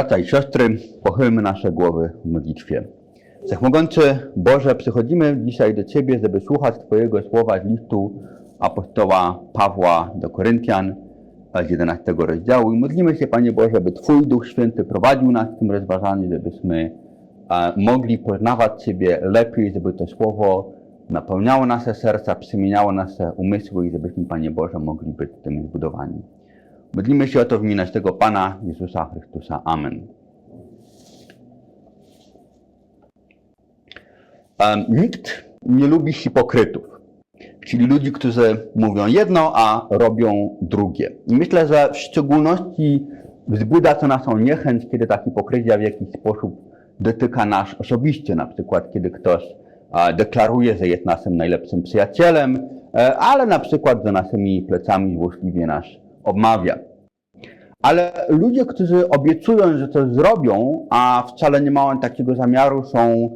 Bracia i siostry, pochylmy nasze głowy w modlitwie. Wszechmogący Boże, przychodzimy dzisiaj do Ciebie, żeby słuchać Twojego słowa z listu apostoła Pawła do Koryntian z 11 rozdziału i modlimy się, Panie Boże, by Twój Duch Święty prowadził nas w tym rozważaniu, żebyśmy e, mogli poznawać Ciebie lepiej, żeby to słowo napełniało nasze serca, przemieniało nasze umysły i żebyśmy, Panie Boże, mogli być tym zbudowani. Modlimy się o to w imię naszego Pana Jezusa Chrystusa. Amen. Nikt nie lubi hipokrytów, czyli ludzi, którzy mówią jedno, a robią drugie. I myślę, że w szczególności wzbudza to naszą niechęć, kiedy ta hipokryzja w jakiś sposób dotyka nas osobiście, na przykład kiedy ktoś deklaruje, że jest naszym najlepszym przyjacielem, e, ale na przykład za naszymi plecami złośliwie nas obmawia. Ale ludzie, którzy obiecują, że to zrobią, a wcale nie mają takiego zamiaru, są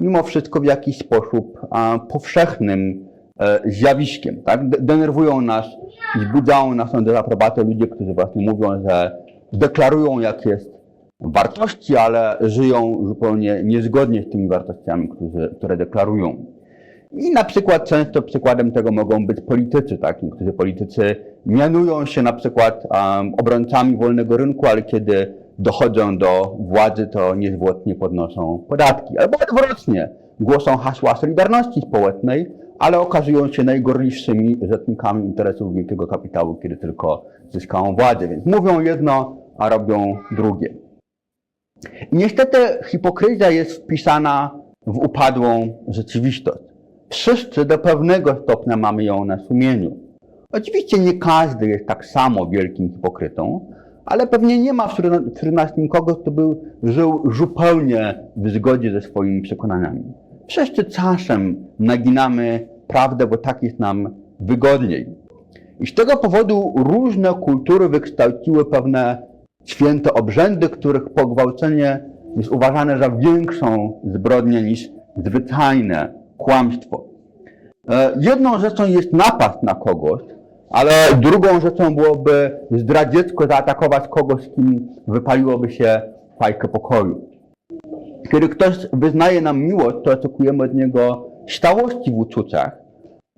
mimo wszystko w jakiś sposób powszechnym e, zjawiskiem. Tak? De- Denerwują nas i wzbudzają naszą dezaprobatę ludzie, którzy właśnie mówią, że deklarują, jak jest wartości, ale żyją zupełnie niezgodnie z tymi wartościami, które deklarują. I na przykład często przykładem tego mogą być politycy, tak? Niektórzy politycy mianują się na przykład um, obrońcami wolnego rynku, ale kiedy dochodzą do władzy, to niezwłocznie podnoszą podatki. Albo odwrotnie, głoszą hasła Solidarności Społecznej, ale okazują się najgorliwszymi rzecznikami interesów wielkiego kapitału, kiedy tylko zyskają władzę. Więc mówią jedno, a robią drugie. Niestety hipokryzja jest wpisana w upadłą rzeczywistość. Wszyscy do pewnego stopnia mamy ją na sumieniu. Oczywiście nie każdy jest tak samo wielkim hipokrytą, ale pewnie nie ma wśród nas nikogo, kto by żył zupełnie w zgodzie ze swoimi przekonaniami. Wszyscy czasem naginamy prawdę, bo tak jest nam wygodniej. I z tego powodu różne kultury wykształciły pewne święte obrzędy, których pogwałcenie jest uważane za większą zbrodnię niż zwyczajne kłamstwo. E, Jedną rzeczą jest napaść na kogoś, ale drugą rzeczą byłoby zdradziecko zaatakować kogoś, z kim wypaliłoby się fajkę pokoju. Kiedy ktoś wyznaje nam miłość, to oczekujemy od niego stałości w uczuciach,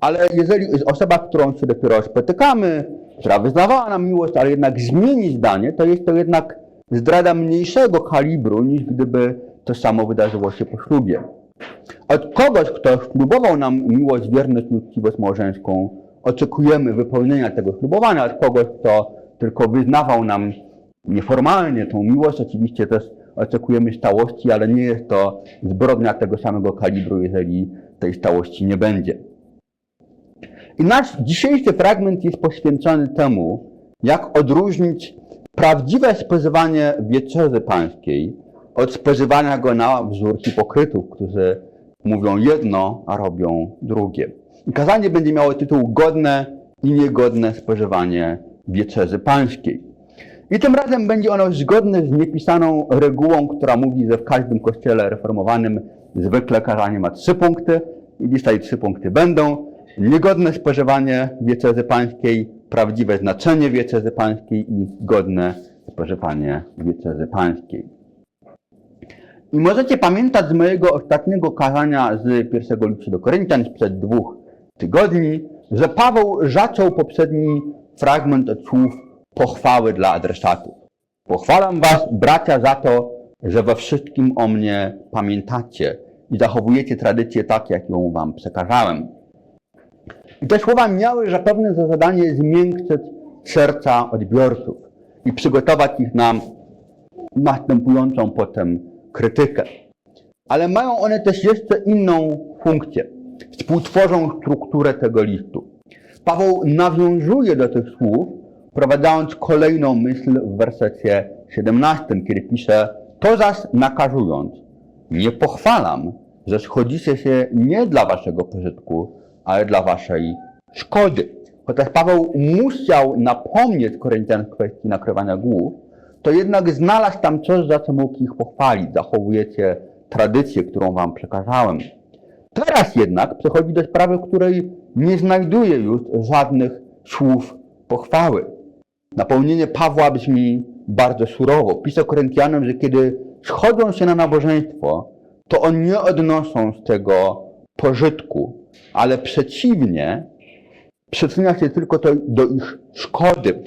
ale jeżeli osoba, którą się dopiero spotykamy, która wyznawała nam miłość, ale jednak zmieni zdanie, to jest to jednak zdrada mniejszego kalibru, niż gdyby to samo wydarzyło się po ślubie. Od kogoś, kto ślubował nam miłość, wierność uczciwość małżeńską, oczekujemy wypełnienia tego ślubowania. Od kogoś, kto tylko wyznawał nam nieformalnie tą miłość, oczywiście też oczekujemy stałości, ale nie jest to zbrodnia tego samego kalibru, jeżeli tej stałości nie będzie. I nasz dzisiejszy fragment jest poświęcony temu, jak odróżnić prawdziwe spożywanie wieczerzy pańskiej od spożywania go na wzór hipokrytów, którzy mówią jedno, a robią drugie. I kazanie będzie miało tytuł Godne i niegodne spożywanie wieczerzy pańskiej. I tym razem będzie ono zgodne z niepisaną regułą, która mówi, że w każdym kościele reformowanym zwykle kazanie ma trzy punkty i dzisiaj trzy punkty będą. Niegodne spożywanie wieczerzy pańskiej, prawdziwe znaczenie wieczerzy pańskiej i godne spożywanie wieczerzy pańskiej. I możecie pamiętać z mojego ostatniego kazania z pierwszego listu do Koryntian sprzed dwóch tygodni, że Paweł zaczął poprzedni fragment od słów pochwały dla adresatów. Pochwalam was, bracia, za to, że we wszystkim o mnie pamiętacie i zachowujecie tradycję tak, jak ją wam przekazałem. I te słowa miały zapewne za zadanie zmiękczyć serca odbiorców i przygotować ich na następującą potem krytykę. Ale mają one też jeszcze inną funkcję. Współtworzą strukturę tego listu. Paweł nawiązuje do tych słów, wprowadzając kolejną myśl w wersecie 17, kiedy pisze To zaś nakazując, nie pochwalam, że schodzicie się nie dla waszego pożytku, ale dla waszej szkody. Chociaż Paweł musiał napomnieć Koryntian w kwestii nakrywania głów, to jednak znalazł tam coś, za co mógł ich pochwalić. Zachowujecie tradycję, którą wam przekazałem. Teraz jednak przechodzi do sprawy, w której nie znajduje już żadnych słów pochwały. Napełnienie Pawła brzmi bardzo surowo. Pisze Koryntianom, że kiedy schodzą się na nabożeństwo, to oni nie odnoszą z tego pożytku, ale przeciwnie, przyczynia się tylko to do ich szkody.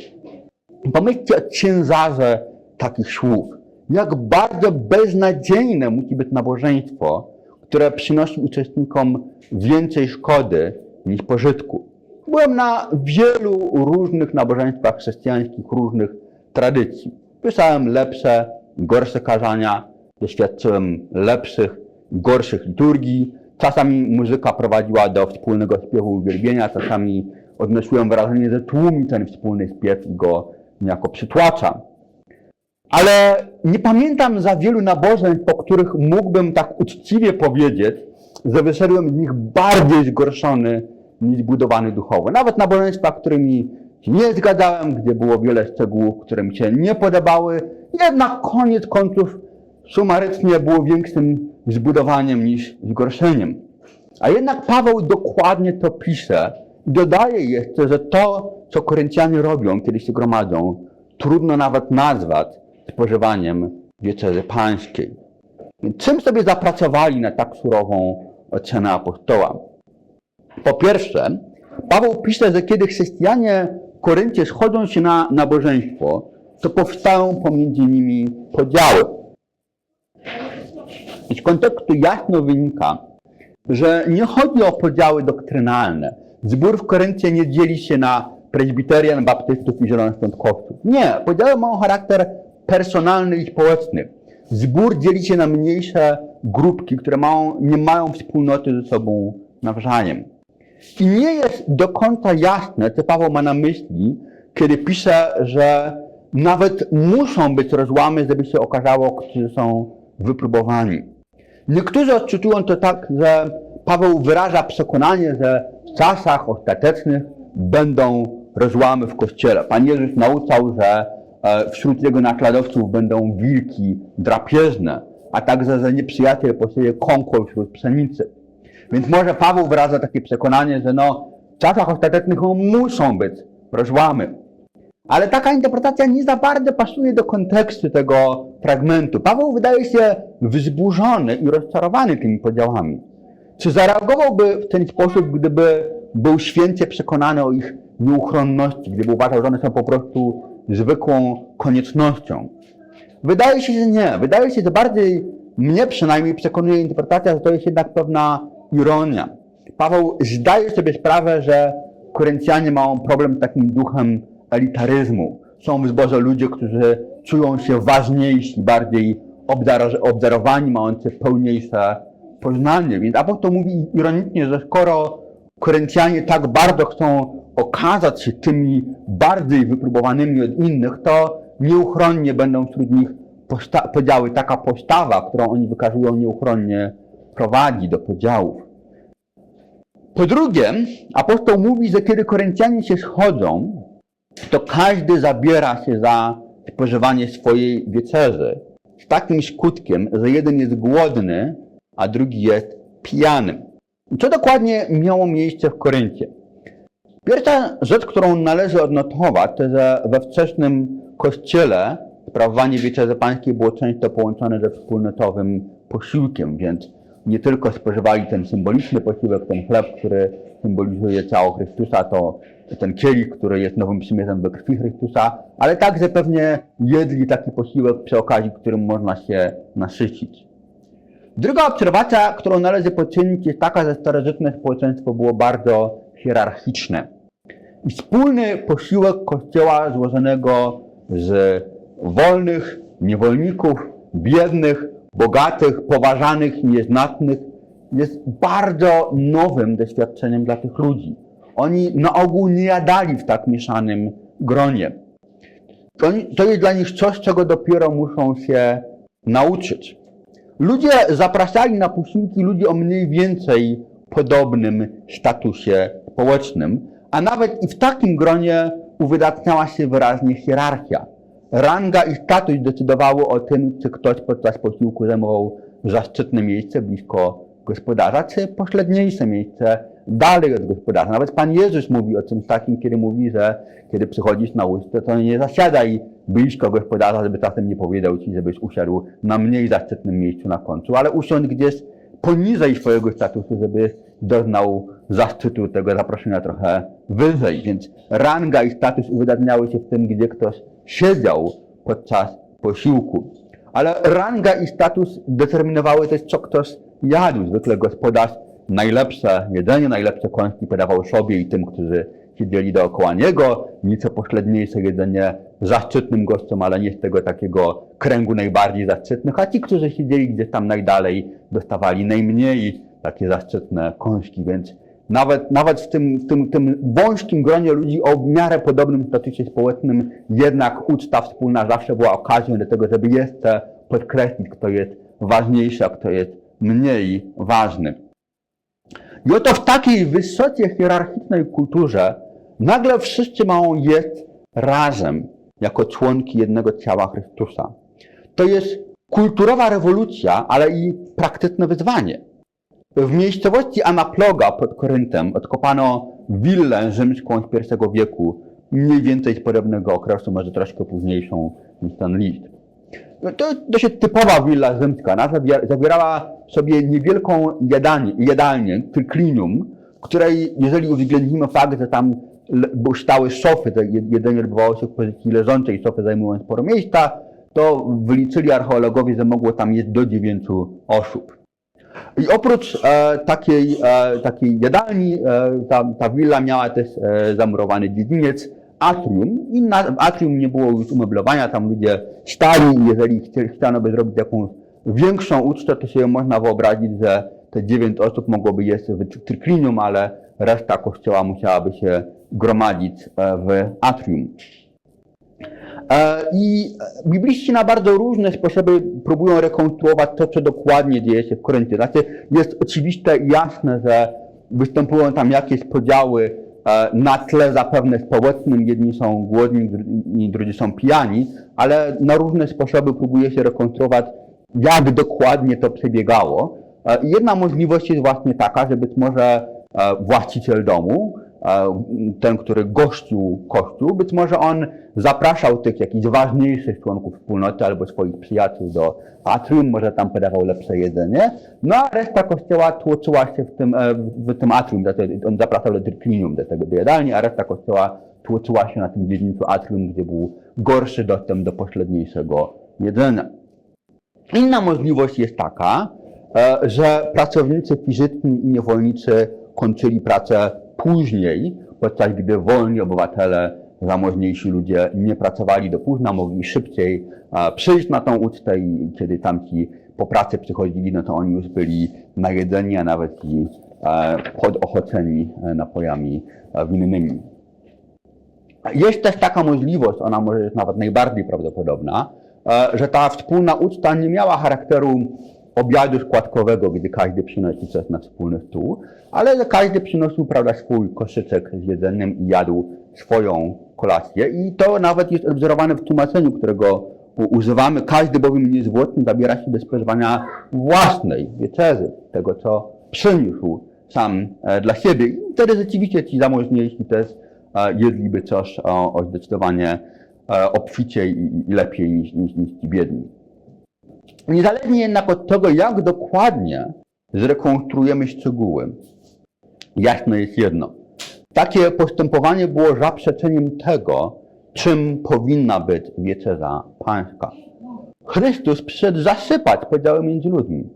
Pomyślcie o ciężarze takich słów. Jak bardzo beznadziejne musi być nabożeństwo, które przynosi uczestnikom więcej szkody niż pożytku. Byłem na wielu różnych nabożeństwach chrześcijańskich, różnych tradycji. Słyszałem lepsze, gorsze kazania, doświadczyłem lepszych, gorszych liturgii. Czasami muzyka prowadziła do wspólnego śpiewu uwielbienia, czasami odnosiłem wrażenie, że tłumi ten wspólny śpiew i go niejako przytłacza. Ale nie pamiętam za wielu nabożeństw, po których mógłbym tak uczciwie powiedzieć, że wyszedłem z nich bardziej zgorszony niż budowany duchowo. Nawet nabożeństwa, którymi się nie zgadzałem, gdzie było wiele szczegółów, które mi się nie podobały, jednak koniec końców sumarycznie było większym zbudowaniem niż zgorszeniem. A jednak Paweł dokładnie to pisze dodaje jeszcze, że to, co Koryncjanie robią, kiedy się gromadzą, trudno nawet nazwać spożywaniem wieczerzy pańskiej. Czym sobie zapracowali na tak surową ocenę apostoła? Po pierwsze, Paweł pisze, że kiedy chrześcijanie w Koryncie schodzą się na nabożeństwo, to powstają pomiędzy nimi podziały. I z kontekstu jasno wynika, że nie chodzi o podziały doktrynalne. Zbór w Koryncie nie dzieli się na prezbiterian, baptystów i zielonoświątkowców. Nie, podziały mają charakter personalny i społeczny. Zbór dzieli się na mniejsze grupki, które mają, nie mają wspólnoty ze sobą nawzajem. I nie jest do końca jasne, co Paweł ma na myśli, kiedy pisze, że nawet muszą być rozłamy, żeby się okazało, którzy są wypróbowani. Niektórzy odczytują to tak, że Paweł wyraża przekonanie, że w czasach ostatecznych będą rozłamy w kościele. Pan Jezus nauczał, że e, wśród jego naśladowców będą wilki drapieżne, a także, że nieprzyjaciel posieje konkol wśród pszenicy. Więc może Paweł wyraża takie przekonanie, że no, w czasach ostatecznych muszą być rozłamy. Ale taka interpretacja nie za bardzo pasuje do kontekstu tego fragmentu. Paweł wydaje się wzburzony i rozczarowany tymi podziałami. Czy zareagowałby w ten sposób, gdyby był święcie przekonany o ich nieuchronności, gdyby uważał, że one są po prostu zwykłą koniecznością? Wydaje się, że nie. Wydaje się, że bardziej mnie przynajmniej przekonuje interpretacja, że to jest jednak pewna ironia. Paweł zdaje sobie sprawę, że Koryncjanie mają problem z takim duchem elitaryzmu. Są w zborze ludzie, którzy czują się ważniejsi, bardziej obdar- obdarowani, mający pełniejsze poznanie. Więc apostoł mówi ironicznie, że skoro Koryncjanie tak bardzo chcą okazać się tymi bardziej wypróbowanymi od innych, to nieuchronnie będą wśród nich podziały. Taka postawa, którą oni wykazują nieuchronnie prowadzi do podziałów. Po drugie, apostoł mówi, że kiedy Koryncjanie się schodzą, to każdy zabiera się za spożywanie swojej wieczerzy. Z takim skutkiem, że jeden jest głodny, a drugi jest pijany. Co dokładnie miało miejsce w Koryncie? Pierwsza rzecz, którą należy odnotować, to że we wczesnym kościele sprawowanie wieczerzy pańskiej było często połączone ze wspólnotowym posiłkiem, więc nie tylko spożywali ten symboliczny posiłek, ten chleb, który symbolizuje ciało Chrystusa, to ten kielich, który jest nowym przymierzem we krwi Chrystusa, ale także pewnie jedli taki posiłek przy okazji, którym można się nasycić. Druga obserwacja, którą należy poczynić, jest taka, że starożytne społeczeństwo było bardzo hierarchiczne. I wspólny posiłek kościoła złożonego z wolnych, niewolników, biednych, bogatych, poważanych i nieznatnych jest bardzo nowym doświadczeniem dla tych ludzi. Oni na ogół nie jadali w tak mieszanym gronie. To, to jest dla nich coś, czego dopiero muszą się nauczyć. Ludzie zapraszali na posiłki ludzi o mniej więcej podobnym statusie społecznym, a nawet i w takim gronie uwydatniała się wyraźnie hierarchia. Ranga i status decydowały o tym, czy ktoś podczas posiłku zajmował zaszczytne miejsce blisko gospodarza, czy pośredniejsze miejsce dalej od gospodarza. Nawet Pan Jezus mówi o czymś takim, kiedy mówi, że kiedy przychodzisz na ulicę, to nie zasiadaj blisko gospodarza, żeby czasem nie powiedział ci, żebyś usiadł na mniej zaszczytnym miejscu na końcu, ale usiądź gdzieś poniżej swojego statusu, żeby doznał zaszczytu tego zaproszenia trochę wyżej. Więc ranga i status uwydatniały się w tym, gdzie ktoś siedział podczas posiłku. Ale ranga i status determinowały też, co ktoś jadł. Zwykle gospodarz najlepsze jedzenie, najlepsze kąski podawał sobie i tym, którzy siedzieli dookoła niego, nieco pośredniejsze jedzenie zaszczytnym gościom, ale nie z tego takiego kręgu najbardziej zaszczytnych, a ci, którzy siedzieli gdzieś tam najdalej, dostawali najmniej takie zaszczytne kąski, więc nawet, nawet w tym, w tym, tym wąskim gronie ludzi o miarę podobnym statusie społecznym, jednak uczta wspólna zawsze była okazją do tego, żeby jeszcze podkreślić, kto jest ważniejszy, a kto jest mniej ważny. I oto w takiej wysoce hierarchicznej kulturze nagle wszyscy mają jeść razem, jako członki jednego ciała Chrystusa. To jest kulturowa rewolucja, ale i praktyczne wyzwanie. W miejscowości Anaploga pod Koryntem odkopano willę rzymską z I wieku, mniej więcej z podobnego okresu, może troszkę późniejszą niż ten list. No To dosyć typowa willa rzymska. Ona zawier- zawierała sobie niewielką jadalnię, jadalnię triclinium, w której, jeżeli uwzględnimy fakt, że tam bo stały sofy, to je- jedzenie odbywało się w pozycji leżącej, sofy zajmują sporo miejsca, to wyliczyli archeologowie, że mogło tam jest do dziewięciu osób. I oprócz e, takiej, e, takiej jadalni, e, ta, ta willa miała też e, zamurowany dziedziniec, atrium. I na atrium nie było już umeblowania, tam ludzie stali jeżeli chci- chciano by zrobić jakąś większą ucztę, to sobie można wyobrazić, że te dziewięć osób mogłoby jeść w tryklinium, ale reszta kościoła musiałaby się gromadzić e, w atrium. E, I bibliści na bardzo różne sposoby próbują rekonstruować to, co dokładnie dzieje się w Koryncie. Znaczy, jest oczywiste i jasne, że występują tam jakieś podziały na tle zapewne społecznym. Jedni są głodni, drudzy są pijani, ale na różne sposoby próbuje się rekonstruować, jak dokładnie to przebiegało. E, Jedna możliwość jest właśnie taka, że być może e, właściciel domu e, ten, który gościł Kościół, być może on zapraszał tych jakichś ważniejszych członków wspólnoty albo swoich przyjaciół do atrium, może tam podawał lepsze jedzenie, no a reszta Kościoła tłoczyła się w tym, e, w tym atrium, on zapraszał do tryklinum, do tego do jadalni, a reszta Kościoła tłoczyła się na tym dziedzińcu atrium, gdzie był gorszy dostęp do pośredniejszego jedzenia. Inna możliwość jest taka, e, że pracownicy fizyczni i niewolnicy kończyli pracę później, podczas gdy wolni obywatele, zamożniejsi ludzie nie pracowali do późna, mogli szybciej przyjść na tą ucztę i kiedy tamci po pracy przychodzili, no to oni już byli najedzeni, a nawet i podochoceni e, napojami winnymi. Jest też taka możliwość, ona może jest nawet najbardziej prawdopodobna, e, że ta wspólna uczta nie miała charakteru obiadu składkowego, gdzie każdy przynosi coś na wspólny stół, ale każdy przynosił prawda, swój koszyczek z jedzeniem i jadł swoją kolację. I to nawet jest odwzorowane w tłumaczeniu, którego używamy. Każdy bowiem niezwłocznie zabiera się do spożywania własnej wieczerzy, tego co przyniósł sam e, dla siebie. I wtedy rzeczywiście ci zamożniejsi też e, jedliby coś o, o zdecydowanie e, obficiej i, i lepiej niż, niż, niż ci biedni. Niezależnie jednak od tego, jak dokładnie zrekonstruujemy szczegóły, jasne jest jedno. Takie postępowanie było zaprzeczeniem tego, czym powinna być wieczerza pańska. Chrystus przyszedł zasypać podziały między ludźmi.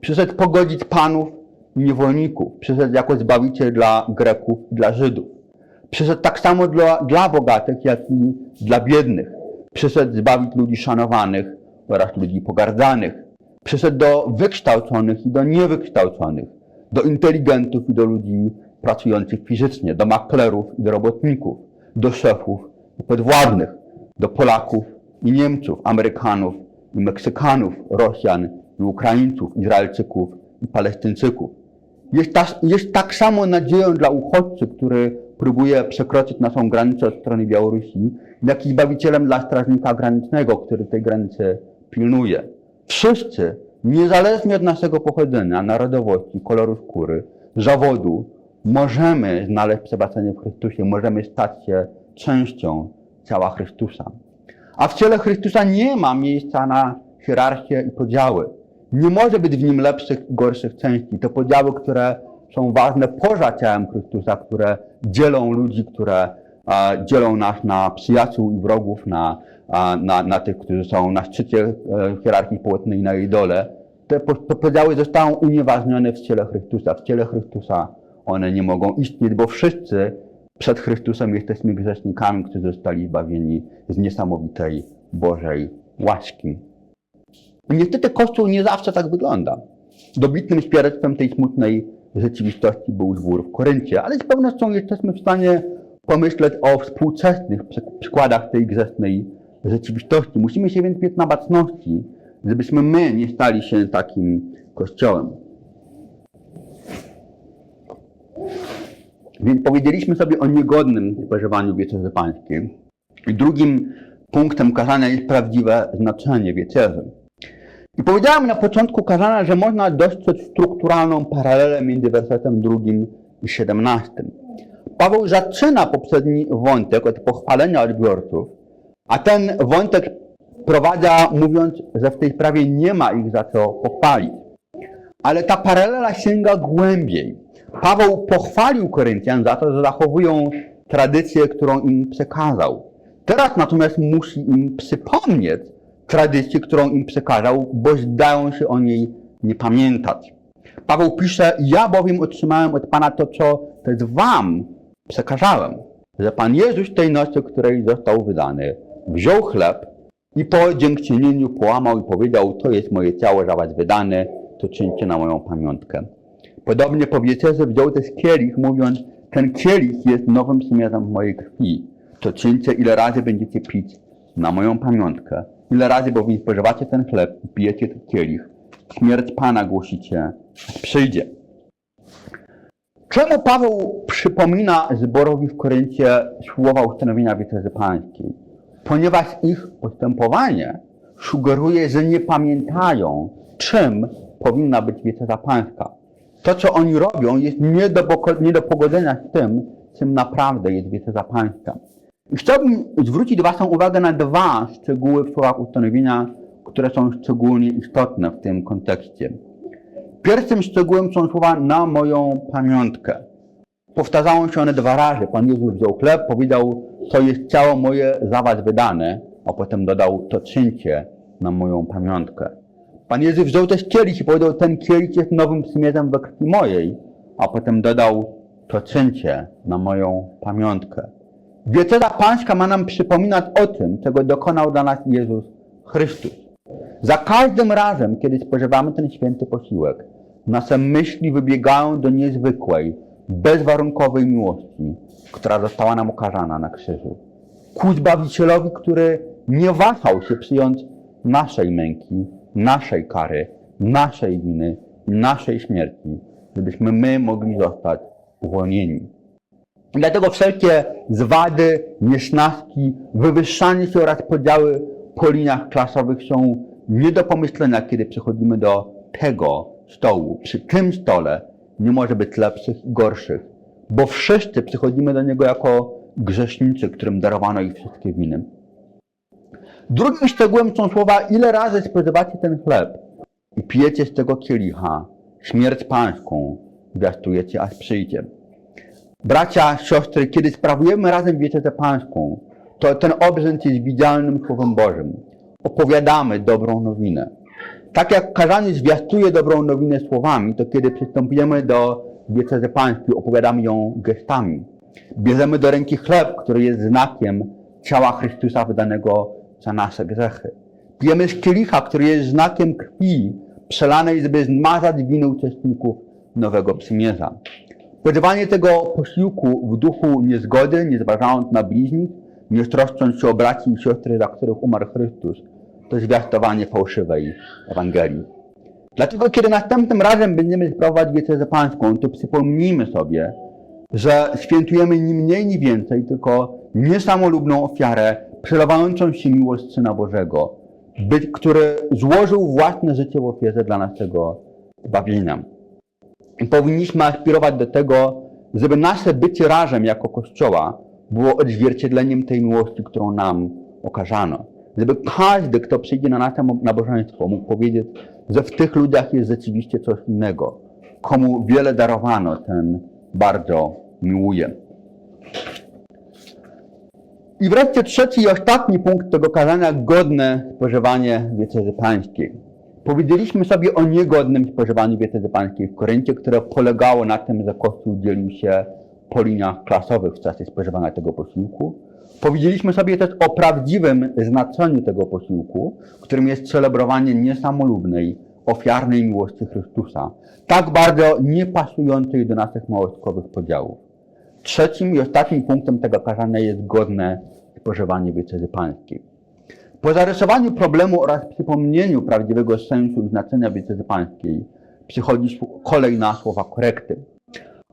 Przyszedł pogodzić panów i niewolników. Przyszedł jako zbawiciel dla Greków dla Żydów. Przyszedł tak samo dla, dla bogatych, jak i dla biednych. Przyszedł zbawić ludzi szanowanych oraz ludzi pogardzanych. Przyszedł do wykształconych i do niewykształconych, do inteligentów i do ludzi pracujących fizycznie, do maklerów i do robotników, do szefów i podwładnych, do Polaków i Niemców, Amerykanów i Meksykanów, Rosjan i Ukraińców, Izraelczyków i Palestyńczyków. Jest, ta, jest tak samo nadzieją dla uchodźcy, który próbuje przekroczyć naszą granicę od strony Białorusi, jak i zbawicielem dla strażnika granicznego, który tej granicy pilnuje. Wszyscy niezależnie od naszego pochodzenia, narodowości, koloru skóry, zawodu, możemy znaleźć przebaczenie w Chrystusie, możemy stać się częścią ciała Chrystusa. A w ciele Chrystusa nie ma miejsca na hierarchię i podziały. Nie może być w nim lepszych i gorszych części. To podziały, które są ważne poza ciałem Chrystusa, które dzielą ludzi, które dzielą nas na przyjaciół i wrogów, na, na, na tych, którzy są na szczycie e, hierarchii i na jej dole. Te, po- te podziały zostają unieważnione w ciele Chrystusa. W ciele Chrystusa one nie mogą istnieć, bo wszyscy przed Chrystusem jesteśmy grzesznikami, którzy zostali zbawieni z niesamowitej Bożej łaski. Niestety Kościół nie zawsze tak wygląda. Dobitnym świadectwem tej smutnej rzeczywistości był dwór w Koryncie, ale z pewnością jesteśmy w stanie pomyśleć o współczesnych przy- przykładach tej grzesznej rzeczywistości. Musimy się więc mieć na baczności, żebyśmy my nie stali się takim kościołem. Więc powiedzieliśmy sobie o niegodnym spożywaniu wieczerzy pańskiej. I drugim punktem kazania jest prawdziwe znaczenie wieczerzy. I powiedziałem na początku kazania, że można dostrzec strukturalną paralelę między wersetem drugim i siedemnastym. Paweł zaczyna poprzedni wątek od pochwalenia odbiorców, a ten wątek prowadza mówiąc, że w tej sprawie nie ma ich za co pochwalić. Ale ta paralela sięga głębiej. Paweł pochwalił Koryntian za to, że zachowują tradycję, którą im przekazał. Teraz natomiast musi im przypomnieć tradycję, którą im przekazał, bo zdają się o niej nie pamiętać. Paweł pisze, ja bowiem otrzymałem od Pana to, co też wam przekazałem, że Pan Jezus tej nocy, której został wydany, wziął chleb i po dziękczynieniu połamał i powiedział, to jest moje ciało za was wydane, to czyńcie na moją pamiątkę. Podobnie po wieczerzy wziął też kielich, mówiąc, ten kielich jest nowym przymierzem mojej krwi. To czyńcie, ile razy będziecie pić na moją pamiątkę. Ile razy bowiem spożywacie ten chleb i pijecie ten kielich. Śmierć Pana głosicie, przyjdzie. Czemu Paweł przypomina zborowi w Koryncie słowa ustanowienia wieczerzy pańskiej? Ponieważ ich postępowanie sugeruje, że nie pamiętają, czym powinna być wieczerza pańska. To, co oni robią, jest nie do, nie do pogodzenia z tym, czym naprawdę jest wieczerza pańska. I chciałbym zwrócić Waszą uwagę na dwa szczegóły w słowach ustanowienia, które są szczególnie istotne w tym kontekście. Pierwszym szczegółem są słowa na moją pamiątkę. Powtarzają się one dwa razy. Pan Jezus wziął chleb, powiedział, to jest ciało moje za was wydane, a potem dodał, to czyńcie na moją pamiątkę. Pan Jezus wziął też kielich i powiedział, ten kielich jest nowym przymierzem we krwi mojej, a potem dodał, to czyńcie na moją pamiątkę. Wieczerza Pańska ma nam przypominać o tym, czego dokonał dla nas Jezus Chrystus. Za każdym razem, kiedy spożywamy ten święty posiłek, nasze myśli wybiegają do niezwykłej, bezwarunkowej miłości, która została nam okazana na krzyżu. Ku Zbawicielowi, który nie wahał się przyjąć naszej męki, naszej kary, naszej winy, naszej śmierci, żebyśmy my mogli zostać uwolnieni. Dlatego wszelkie zwady, niesnaski, wywyższanie się oraz podziały po liniach klasowych są nie do pomyślenia, kiedy przychodzimy do tego stołu. Przy tym stole nie może być lepszych i gorszych, bo wszyscy przychodzimy do niego jako grzesznicy, którym darowano ich wszystkie winy. Drugim szczegółem są słowa, ile razy spożywacie ten chleb i pijecie z tego kielicha, śmierć pańską zwiastujecie, aż przyjdzie. Bracia, siostry, kiedy sprawujemy razem wieczerzę pańską, to ten obrzęd jest widzialnym Słowem Bożym. Opowiadamy dobrą nowinę. Tak jak kazanie zwiastuje dobrą nowinę słowami, to kiedy przystąpimy do wieczerzy pańskiej, opowiadamy ją gestami. Bierzemy do ręki chleb, który jest znakiem ciała Chrystusa wydanego za nasze grzechy. Pijemy z kielicha, który jest znakiem krwi przelanej, żeby zmazać winę uczestników nowego przymierza. Spożywanie tego posiłku w duchu niezgody, nie zważając na bliźnich, nie troszcząc się o braci i siostry, za których umarł Chrystus, to zwiastowanie fałszywej Ewangelii. Dlatego, kiedy następnym razem będziemy sprawować wieczerzę pańską, to przypomnijmy sobie, że świętujemy ni mniej, ni więcej, tylko niesamolubną ofiarę, przelewającą się miłość Syna Bożego. który złożył własne życie w ofierze dla naszego zbawienia. Powinniśmy aspirować do tego, żeby nasze bycie razem jako Kościoła było odzwierciedleniem tej miłości, którą nam okazano. Żeby każdy, kto przyjdzie na nasze nabożeństwo, mógł powiedzieć, że w tych ludziach jest rzeczywiście coś innego. Komu wiele darowano, ten bardzo miłuje. I wreszcie trzeci i ostatni punkt tego kazania, godne spożywanie wieczerzy pańskiej. Powiedzieliśmy sobie o niegodnym spożywaniu wieczerzy pańskiej w Koryncie, które polegało na tym, że Kościół dzielił się po liniach klasowych w czasie spożywania tego posiłku. Powiedzieliśmy sobie też o prawdziwym znaczeniu tego posiłku, którym jest celebrowanie niesamolubnej, ofiarnej miłości Chrystusa, tak bardzo niepasującej do naszych małostkowych podziałów. Trzecim i ostatnim punktem tego kazania jest godne spożywanie wieczerzy pańskiej. Po zarysowaniu problemu oraz przypomnieniu prawdziwego sensu i znaczenia wieczerzy pańskiej przychodzi kolejna słowa korekty.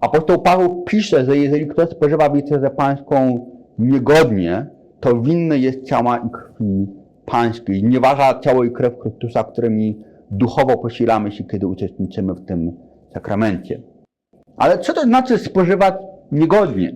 Apostoł Paweł pisze, że jeżeli ktoś spożywa wieczerzę pańską niegodnie, to winny jest ciała i krwi pańskiej. Nie waża ciało i krew Chrystusa, którymi duchowo posilamy się, kiedy uczestniczymy w tym sakramencie. Ale co to znaczy spożywać niegodnie?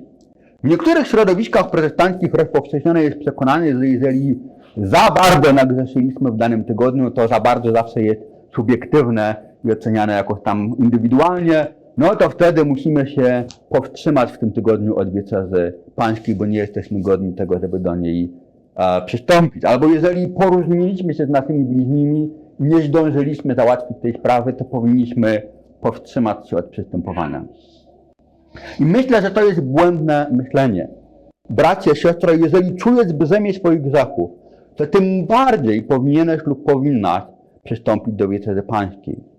W niektórych środowiskach protestanckich rozpowszechnione jest przekonanie, że jeżeli za bardzo nagrzeszyliśmy w danym tygodniu, to za bardzo zawsze jest subiektywne i oceniane jakoś tam indywidualnie, no to wtedy musimy się powstrzymać w tym tygodniu od wieczerzy pańskiej, bo nie jesteśmy godni tego, żeby do niej e, przystąpić. Albo jeżeli poróżniliśmy się z naszymi bliźnimi nie zdążyliśmy załatwić tej sprawy, to powinniśmy powstrzymać się od przystępowania. I myślę, że to jest błędne myślenie. Bracie, siostro, jeżeli czujesz brzemię swoich grzechów, to tym bardziej powinieneś lub powinnaś przystąpić do wieczerzy pańskiej.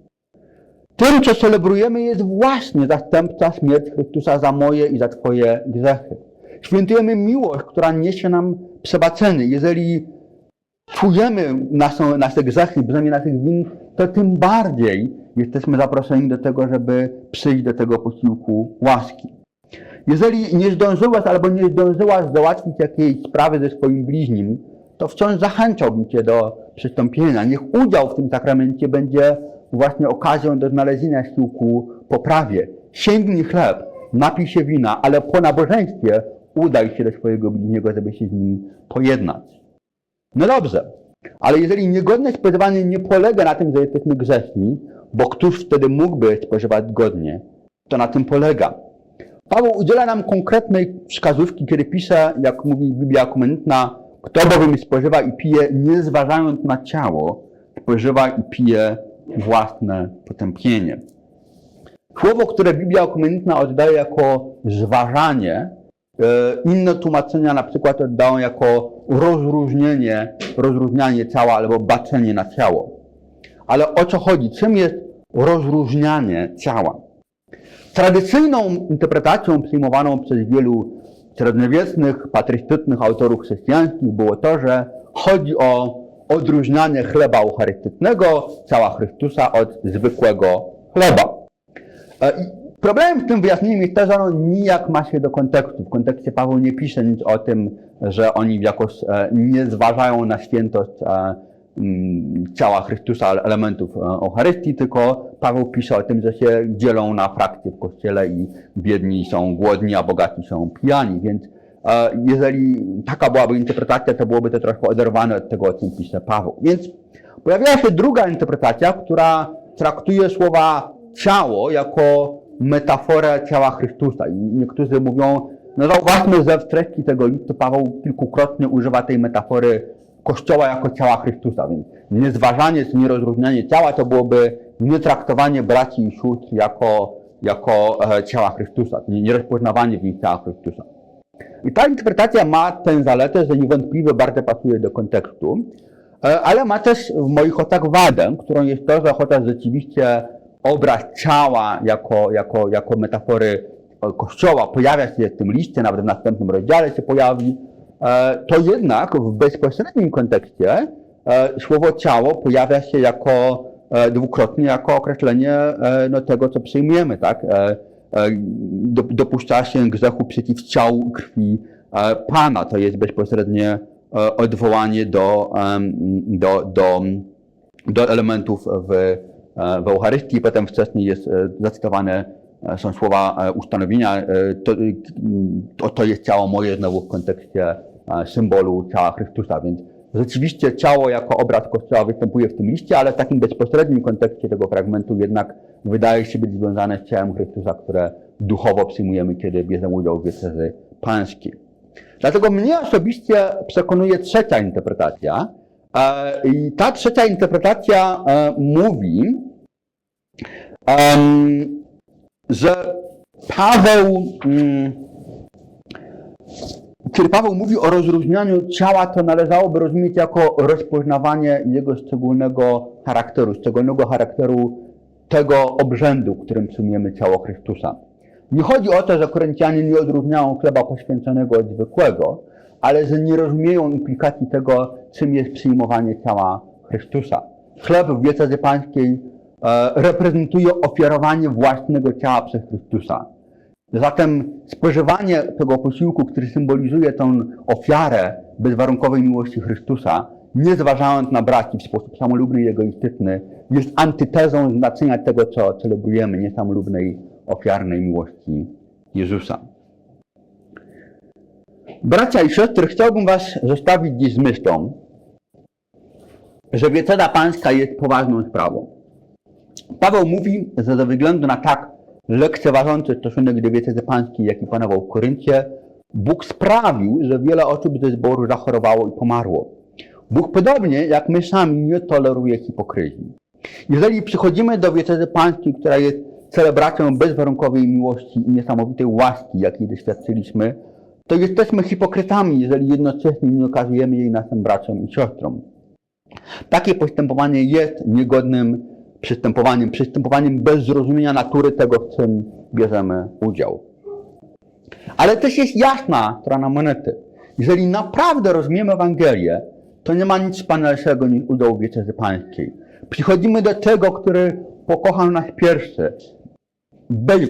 Tym, co celebrujemy, jest właśnie zastępca śmierć Chrystusa za moje i za Twoje grzechy. Świętujemy miłość, która niesie nam przebaczenie. Jeżeli czujemy nasze, grzechy, brzemię naszych win, to tym bardziej jesteśmy zaproszeni do tego, żeby przyjść do tego posiłku łaski. Jeżeli nie zdążyłaś albo nie zdążyłaś załatwić jakiejś sprawy ze swoim bliźnim, to wciąż zachęcałbym Cię do przystąpienia. Niech udział w tym sakramencie będzie właśnie okazją do znalezienia sił ku poprawie. Sięgnij chleb, napij się wina, ale po nabożeństwie udaj się do swojego bliźniego, żeby się z nim pojednać. No dobrze, ale jeżeli niegodne spożywanie nie polega na tym, że jesteśmy grzeszni, bo któż wtedy mógłby spożywać godnie, to na tym polega. Paweł udziela nam konkretnej wskazówki, kiedy pisze, jak mówi Biblia Akumentna, kto bowiem spożywa i pije, nie zważając na ciało, spożywa i pije własne potępienie. Słowo, które Biblia Okumenitna oddaje jako zważanie, e, inne tłumaczenia na przykład oddają jako rozróżnienie, rozróżnianie ciała albo baczenie na ciało. Ale o co chodzi? Czym jest rozróżnianie ciała? Tradycyjną interpretacją przyjmowaną przez wielu średniowiecznych, patrystycznych autorów chrześcijańskich było to, że chodzi o odróżnianie chleba eucharystycznego, ciała Chrystusa od zwykłego chleba. E, problemem z tym wyjaśnieniem jest to, że ono nijak ma się do kontekstu. W kontekście Paweł nie pisze nic o tym, że oni jakoś e, nie zważają na świętość e, ciała Chrystusa, elementów Eucharystii, tylko Paweł pisze o tym, że się dzielą na frakcje w kościele i biedni są głodni, a bogaci są pijani, więc jeżeli taka byłaby interpretacja, to byłoby to trochę oderwane od tego, o czym pisze Paweł. Więc pojawiła się druga interpretacja, która traktuje słowa ciało jako metaforę ciała Chrystusa. I niektórzy mówią, no zauważmy, że w treści tego listu Paweł kilkukrotnie używa tej metafory Kościoła jako ciała Chrystusa, więc niezważanie czy nierozróżnianie ciała to byłoby nietraktowanie braci i sióstr jako, jako e, ciała Chrystusa, nierozpoznawanie w nich ciała Chrystusa. I ta interpretacja ma tę zaletę, że niewątpliwie bardzo pasuje do kontekstu, e, ale ma też w moich oczach wadę, którą jest to, że chociaż rzeczywiście obraz ciała jako, jako, jako metafory Kościoła pojawia się w tym liście, nawet w następnym rozdziale się pojawi, e, to jednak w bezpośrednim kontekście e, słowo ciało pojawia się jako dwukrotnie jako określenie no, tego, co przyjmujemy, tak? Dopuszcza się grzechu przeciw ciału krwi Pana. To jest bezpośrednie e, odwołanie do, do, do, do elementów w, e, w Eucharystii. Potem wcześniej jest e, zacytowane e, są słowa e, ustanowienia. e, To, e, to, to jest ciało moje znowu w kontekście e, symbolu ciała Chrystusa. Więc rzeczywiście ciało jako obraz Kościoła występuje w tym liście, ale w takim bezpośrednim kontekście tego fragmentu jednak wydaje się być związane z ciałem Chrystusa, które duchowo przyjmujemy, kiedy bierzemy udział w wieczerzy pańskiej. Dlatego mnie osobiście przekonuje trzecia interpretacja. E, I ta trzecia interpretacja e, mówi, że Paweł, mm, kiedy Paweł mówi o rozróżnianiu ciała, to należałoby rozumieć jako rozpoznawanie jego szczególnego charakteru, szczególnego charakteru tego obrzędu, którym przyjmujemy ciało Chrystusa. Nie chodzi o to, że Koryntianie nie odróżniają chleba poświęconego od zwykłego, ale że nie rozumieją implikacji tego, czym jest przyjmowanie ciała Chrystusa. Chleb w wieczerzy pańskiej e, reprezentuje ofiarowanie własnego ciała przez Chrystusa. Zatem spożywanie tego posiłku, który symbolizuje tą ofiarę bezwarunkowej miłości Chrystusa, nie zważając na braki w sposób samolubny i egoistyczny, jest antytezą znaczenia tego, co celebrujemy, niesamolubnej, ofiarnej miłości Jezusa. Bracia i siostry, chciałbym Was zostawić dziś z myślą, że wiecera pańska jest poważną sprawą. Paweł mówi, że ze względu na tak lekceważący stosunek do wieczerzy pańskiej, jaki panował w Koryncie, Bóg sprawił, że wiele osób ze zboru zachorowało i pomarło. Bóg podobnie jak my sami nie toleruje hipokryzji. Jeżeli przychodzimy do wieczerzy pańskiej, która jest celebracją bezwarunkowej miłości i niesamowitej łaski, jakiej doświadczyliśmy, to jesteśmy hipokrytami, jeżeli jednocześnie nie okazujemy jej naszym braciom i siostrom. Takie postępowanie jest niegodnym przystępowaniem, przystępowaniem bez zrozumienia natury tego, w czym bierzemy udział. Ale też jest jasna strona monety. Jeżeli naprawdę rozumiemy Ewangelię, to nie ma nic wspanialszego niż udział w wieczerzy pańskiej. Przychodzimy do tego, który pokochał nas pierwszy, bez,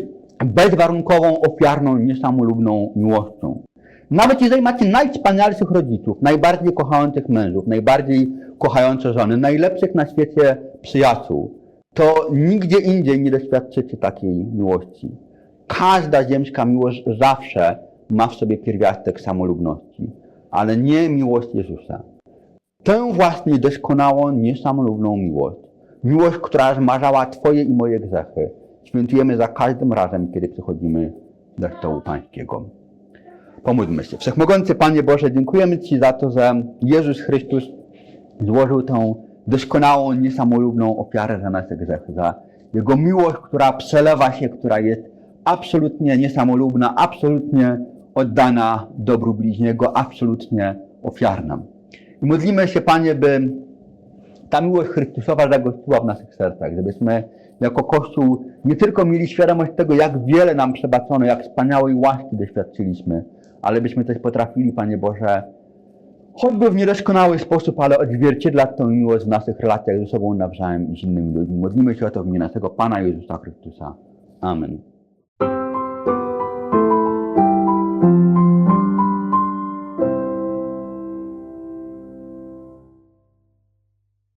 bezwarunkową, ofiarną, niesamolubną miłością. Nawet jeżeli macie najwspanialszych rodziców, najbardziej kochających mężów, najbardziej kochające żony, najlepszych na świecie przyjaciół, to nigdzie indziej nie doświadczycie takiej miłości. Każda ziemska miłość zawsze ma w sobie pierwiastek samolubności, ale nie miłość Jezusa. Tę właśnie doskonałą, niesamolubną miłość, miłość, która zmarzała Twoje i moje grzechy, świętujemy za każdym razem, kiedy przychodzimy do stołu Pańskiego. Pomódlmy się. Wszechmogący Panie Boże, dziękujemy Ci za to, że Jezus Chrystus złożył tą doskonałą, niesamolubną ofiarę za nasze grzechy, za Jego miłość, która przelewa się, która jest absolutnie niesamolubna, absolutnie oddana dobru bliźniego, absolutnie ofiarna. I modlimy się, Panie, by ta miłość Chrystusowa zagościła w naszych sercach, żebyśmy jako Kościół nie tylko mieli świadomość tego, jak wiele nam przebaczono, jak wspaniałej łaski doświadczyliśmy, ale byśmy też potrafili, Panie Boże, choćby w niedoskonały sposób, ale odzwierciedlać tę miłość w naszych relacjach ze sobą nawzajem i z innymi ludźmi. Modlimy się o to w imię naszego Pana Jezusa Chrystusa. Amen.